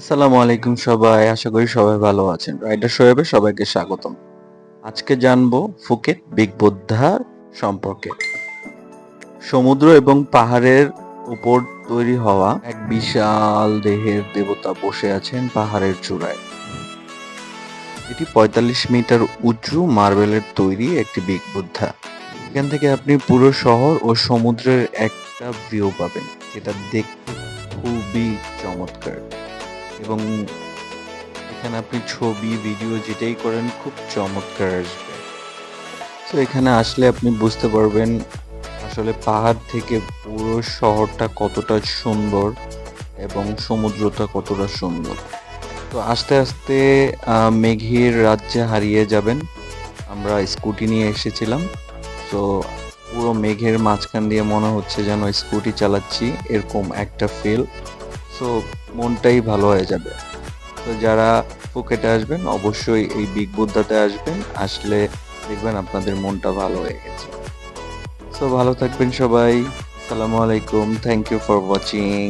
আসসালামু আলাইকুম সবাই, আশা করি সবাই ভালো আছেন। রাইডার শোয়েবে সবাইকে স্বাগতম। আজকে জানব ফুকেট বিগ বুদ্ধার সম্পর্কে। সমুদ্র এবং পাহাড়ের উপর তৈরি হওয়া এক বিশাল দেহের দেবতা বসে আছেন পাহাড়ের চূড়ায়। এটি পঁয়তাল্লিশ মিটার উঁচু মার্বেলের তৈরি একটি বিগ বুদ্ধা। এখান থেকে আপনি পুরো শহর ও সমুদ্রের একটা ভিউ পাবেন, যেটা দেখতে খুবই চমৎকার। এবং এখানে আপনি ছবি ভিডিও যেটাই করেন, খুব চমৎকার আসবে। তো এখানে আসলে আপনি বুঝতে পারবেন আসলে পাহাড় থেকে পুরো শহরটা কতটা সুন্দর এবং সমুদ্রটা কতটা সুন্দর। তো আস্তে আস্তে মেঘের রাজ্যে হারিয়ে যাবেন। আমরা স্কুটি নিয়ে এসেছিলাম। তো পুরো মেঘের মাঝখান দিয়ে মনে হচ্ছে যেন স্কুটি চালাচ্ছি। এরকম একটা ফিল সো মনটাই ভালো হয়ে যাবে। তো যারা ফুকেটে আসবেন, অবশ্যই এই বিগ বুদ্ধাতে আসবেন। আসলে দেখবেন আপনাদের মনটা ভালো হয়ে গেছে। সো ভালো থাকবেন সবাই। আসসালামু আলাইকুম। Thank you for watching